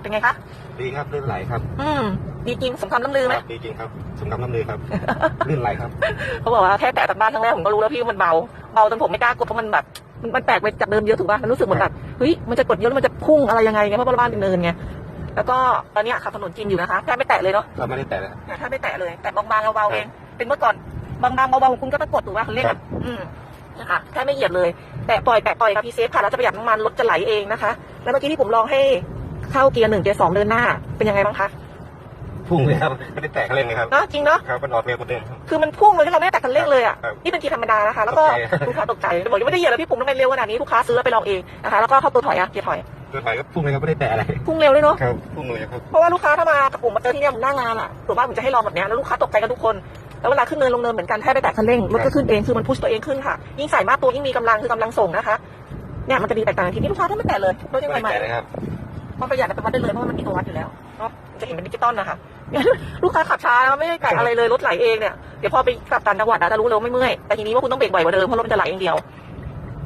เป็นไงคะ ดีครับลื่นไหลครับ อืมดีจริงสมคำล่ำลือไหมครับดีจริงครับสมคำน้ำลือครับ ลื่นไหลครับ เขาบอกว่าแค่แตะจากบ้านครั้งแรกผมก็รู้แล้วพี่มันเบา เบาจนผมไม่กล้ากดเพราะมันแบบมันมันแปลกไปจากเดิมเยอะถูกป่ะ มันรู้สึกเหมือนแบบเฮ้ยมันจะกดเยอะแล้วมันจะพุ่งอะไรยังไงเงี้ยเพราะว่าบ้านเป็นเนินไงแล้วก็ตอนเนี้ยขับถนนจริงอยู่นะคะแค่ไม่แตะเลยเนาะเราไม่ได้แตะนะอะถ้าไม่แตะเลยแตะบางๆเบาๆเองเป็นเมื่อก่อนบางๆเบาๆคุณก็ต้องกดถูกป่ะคันเร่งครัอะบอืมนะคะแค่ไม่เหยียบเลย แตะปล่อยแตะปล่อยครับพี่เซฟค่ะแล้วจะประหยัดน้ำมันรถจะไหลเองนะคะ แล้วเมื่อกี้ที่ผมลองให้ เข้าเกียร์หนึ่งเกียร์สองเดินหน้า เป็นยังไงบ้างคะพุ่งเลยครับไม่ได้แตะคันเร่งเลยครับเนาะจริงเนาะครับมันออกเร็วกว่าเดิมครับ คือมันพุ่งเลยที่เราไม่ได้แตะคันเร่งเลยอะครับนี่เป็นเกียร์ธรรมดานะคะ แล้วก็ตกใจ ลูกค้าตกใจบอกยังไม่ได้เหยียบเลยพี่ปุ่มทำไมเร็วขนาดนี้ลูกค้าซื้อแล้วไปลองเองนะคะแล้วก็เข้าตัวถอยอะเกียร์ถอยเดินไปก็พุ่งเลยครับไม่ได้แตะอะไรพุ่งเร็วเลยเนาะครับพุ่งเลยครับเพราะว่าลูกค้าถ้ามากับผมมาเจอที่เนี่ยผมหน้างานอะส่วนมากผมจะให้ลองแบบเนี้ยแล้วลูกค้าตกใจกันทุกคนแล้วเวลาขึ้นเนินลงเนินเหมือนกันแค่ไปแตะคันเร่งรถก็ขึ้นเองคือมันพุชตัวเองขึ้นค่ะ ยิ่งใส่มากตัวยิ่งมีกำลังคือกำลังส่งนะคะเนี่ยมันจะมีแตกต่างกันทีนี้ลูกค้าถ้าไม่แตะเลยรถยังไม่ใหได้ม่แตะเลยครับๆ มันประหยัดไปวัดได้เลยเพราะว่ามันมีตัววัดอยู่แล้วเนาะจะเห็นเป็นดิจิตอลนะคะลูกค้าขับช้าแล้วไม่ได้แตะอะไรเลยรถไหลเองเนี่ยเดี๋ยวพอไปกลับต่างจังหวัดอะจะรู้เลยว่าไม่เมื่อยแต่ทีนี้ว่าคุณต้องเบรกบ่อยกว่าเดิมเพราะรถมันจะไหลอย่างเดียว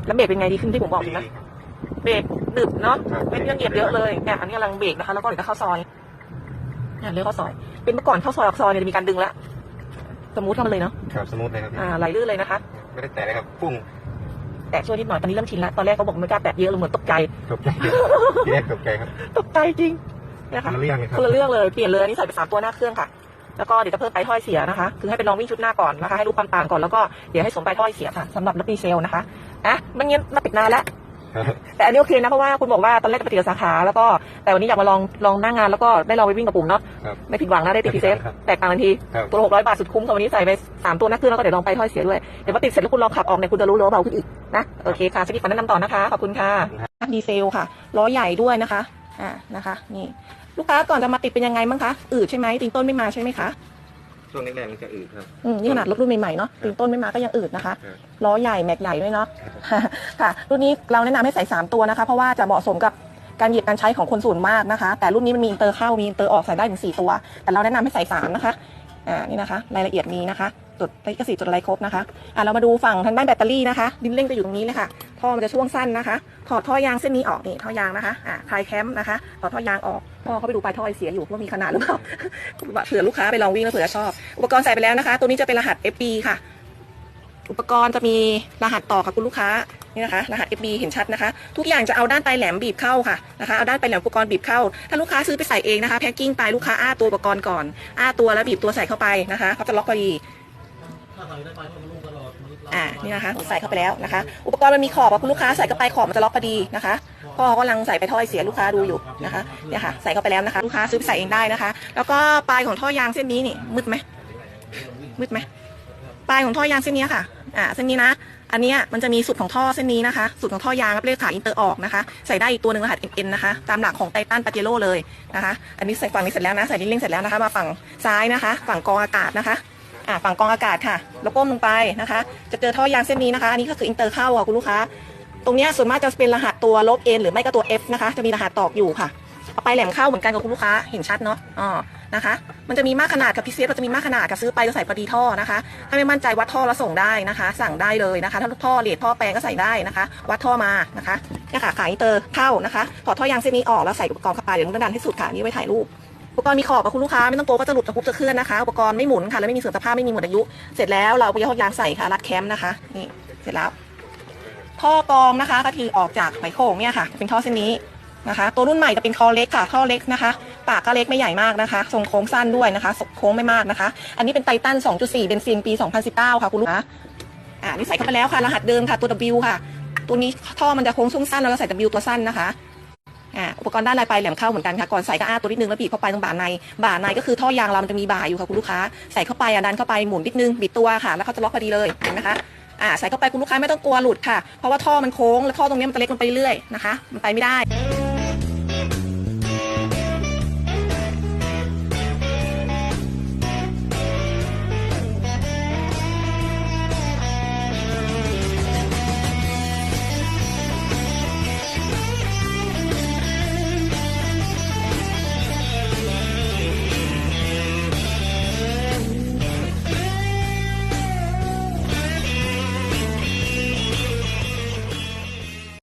แล้วเบรกเป็นไงดีขึ้นที่ผมบอกดีนะครับเบรกดึบเนาะครับไม่ต้องเหยียบเยอะเลยเนี่ยอันนี้กำลังเบรกนะคะ แล้วก็เดี๋ยวจะเข้าซอยเนี่ยเลี้ยวเข้าซอย เป็นเมื่อก่อนเข้าซอยออกซอยเนี่ยจะมีการดึงแล้วสมูทเข้ามาเลยเนาะครับสมูทเลยครับพี่อ่าไหลลื่นเลยนะคะ ไม่ได้แตะเลยครับพุ่ง แตะช่วยนิดหน่อยตอนนี้เริ่มชินแล้วตอนแรกเขาบอกไม่กล้าแตะเยอะเลยเหมือนตกใจตกใจทีแรกตกใจครับตกใจจริงเนี่ยคค่ะนละเรื่องเลยครับคนละเรื่องเลยเปลี่ยนเลยอันนี้ใส่ไปสามตัวหน้าเครื่องค่ะแล้วก็เดี๋ยวจะเพิ่มไปท่อยเสียนะคะ คือให้ไปลองวิ่งชุดหน้าก่อนนะคะ ให้รู้ความต่างก่อน แล้วก็เดี๋ยวให้สวมไปท่อยเสียค่ะสำหรับรถดีเซลนะคะอะมันงั้นมาติดนานแล้วครับ แต่อันนี้โอเคนะเพราะว่าคุณบอกว่าตอนแรกจะไปติดกับสาขาแล้วก็แต่วันนี้อยากมาลองลองหน้างานแล้วก็ได้ลองไปวิ่งกับปุ่มเนาะครับไม่ผิดหวังนะได้ติดพีเซฟครับแตกต่างทันที ครับตัวหกร้อยบาทสุดคุ้มค่ะวันนี้ใส่ไปสามตัวหน้าเครื่องแล้วก็เดี๋ยวลองไปถ้อยเสียด้วย เดี๋ยวพอติดเสร็จแล้วคุณลองขับออกเนี่ยคุณจะรู้เลยว่าเบาขึ้นอีกนะโอเคค่ะสกิปขอแนะนำต่อนะคะขอบคุณค่ะดีเซลค่ะล้อใหญ่ด้วยนะคะอ่านะคะ นี่ ลูกค้าก่อนจะมาติดเป็นยังไงบ้างคะอืดใช่ไหมตีนต้นไม่มาใช่ไหมคะ ช่วงแรกๆมันจะอืดครับ อืมนี่ขนาดรถรุ่นใหม่ๆเนาะตีนต้นไม่มาก็ยังอืดนะคะ ครับ ล้อใหญ่แม็กใหญ่ด้วยเนาะ ค่ะ รุ่นนี้เราแนะนำให้ใส่ 3 ตัวนะคะ เพราะว่าจะเหมาะสมกับการเหยียบการใช้ของคนส่วนมากนะคะ แต่รุ่นนี้มันมีอินเตอร์เข้ามีอินเตอร์ออกใส่ได้ถึง4ตัว แต่เราแนะนำให้ใส่ 3 นะคะ อ่า นี่นะคะ รายละเอียดมีนะคะ จดลิขสิทธิ์จดอะไรครบนะคะอ่าเรามาดูฝั่งทางด้านแบตเตอรี่นะคะดินเร่งจะอยู่ตรงนี้เลยค่ะท่อมันจะช่วงสั้นนะคะ ถอดท่อยางเส้นนี้ออกนี่ท่อยางนะคะอ่าคลายแคมป์นะคะถอดท่อยางออกพ่อเขาไปดูปลายท่อเสียอยู่ว่ามีขนาดหรือเปล่าเผื่อลูกค้าไปลองวิ่งแล้วเผื่อชอบ อุปกรณ์ใส่ไปแล้วนะคะ ตัวนี้จะเป็นรหัส FB ค่ะ อุปกรณ์จะมีรหัสต่อค่ะคุณลูกค้านี่นะคะรหัส FB เห็นชัดนะคะ ทุกอย่างจะเอาด้านปลายแหลมบีบเข้าค่ะนะคะเอาด้านปลายแหลมอุปกรณ์บีบเข้า ถ้าลูกค้าซื้อไปใส่เองนะคะแพ็กกิ้งไปลูกค้าอ้าตัวอุปกรณ์ก่อนอ้าตัวแล้วบีบตัวใส่เข้าไปนะคะเขาจะล็อกพอดี อ่านี่นะคะใส่เข้าไปแล้วนะคะ อุปกรณ์มันมีขอบอะคุณลูกค้าใส่เข้าไปขอบมันจะล็อกพอดีนะคะพ่อเขากำลังใส่ไปท่อยเสียลูกค้าดูอยู่นะคะเนี่ยค่ะใส่เข้าไปแล้วนะคะ ลูกค้าซื้อไปใส่เองได้นะคะ แล้วก็ปลายของท่อยางเส้นนี้นี่มืดไหมมืดไหมปลายของท่อยางเส้นนี้ค่ะอ่าเส้นนี้นะอันเนี้ยมันจะมีสุดของท่อเส้นนี้นะคะสุดของท่อยางครับเรียกขาอินเตอร์ออกนะคะ ใส่ได้อีกตัวหนึ่งรหัส MN นะคะ ตามหลักของไททันปาเจโร่เลยนะคะ อันนี้ใส่ฝั่งนี้เสร็จแล้วนะ ใส่ดิ้นเร่งเสร็จแล้วนะคะ มาฝั่งซ้ายนะคะ ฝั่งกรองอากาศนะคะ อ่าฝั่งกองอากาศค่ะ แล้วก้มลงไปนะคะ จะเจอท่อยางเส้นนี้นะคะ อันนี้ก็คืออินเตอร์เข้าอะคุณลูกค้า ตรงเนี้ยส่วนมากจะเป็นรหัสตัวลบ N หรือไม่ก็ตัว F นะคะ จะมีรหัสตอกอยู่ค่ะ เอาไปแหลมเข้าเหมือนกันกับคุณลูกค้า เห็นชัดเนาะ อ๋อ นะคะ มันจะมีมากขนาดกับพิเศษเราจะมีมากขนาดกับซื้อไปก็ใส่พอดีท่อนะคะ ถ้าไม่มั่นใจวัดท่อแล้วส่งได้นะคะ สั่งได้เลยนะคะ ถ้าท่อเลดท่อแปลงก็ใส่ได้นะคะ วัดท่อมานะคะเนี่ยค่ะขายอินเตอร์เข้านะคะ ถอดท่อยางเส้นนี้ออกแล้วใส่อุปกรณ์เข้าไปเดี๋ยวนุ่นดันให้สุดค่ะนี่ไว้ถ่ายรูป อุปกรณ์มีขอบกับคุณลูกค้าไม่ต้องกลัวว่าจะหลุดจะพุบจะเคลื่อนนะคะอุปกรณ์ไม่หมุนค่ะและไม่มีเสื่อมสภาพไม่มีหมดอายุ เสร็จแล้วเราเอาไปยกยางใส่ค่ะรัดแคมนะคะนี่เสร็จแล้ว ท่อกรองนะคะก็คือออกจากไหโข่งเนี่ยค่ะเป็นท่อเส้นนี้นะคะ ตัวรุ่นใหม่จะเป็นคอเล็กค่ะท่อเล็กนะคะ ปากก็เล็กไม่ใหญ่มากนะคะ ทรงโค้งสั้นด้วยนะคะโค้งไม่มากนะคะ อันนี้เป็นไททัน 2.4 เบนซินปี 2019 ค่ะคุณลูกค้าอ่านี่ใส่เข้าไปแล้วค่ะ รหัสเดิมค่ะตัว W ค่ะ ตัวนี้ท่อมันจะโค้งช่วงสั้นแล้วเราใส่ W ตัวสั้นนะคะ อ่าอุปกรณ์ด้านลายปลายแหลมเข้าเหมือนกันค่ะก่อนใส่ก็อ้าตัวนิดนึงแล้วบีบเข้าไปตรงบ่าในบ่าในก็คือท่อยางเรามันจะมีบ่าอยู่ค่ะคุณลูกค้าใส่เข้าไปอะดันเข้าไปหมุนนิดนึงบิดตัวค่ะ แล้วเขาจะล็อกพอดีเลยเห็นไหมคะอ่าใส่เข้าไปคุณลูกค้าไม่ต้องกลัวหลุดค่ะเพราะว่าท่อมันโค้งแล้วท่อตรงนี้มันจะเล็กลงไปเรื่อยนะคะ มันไปไม่ได้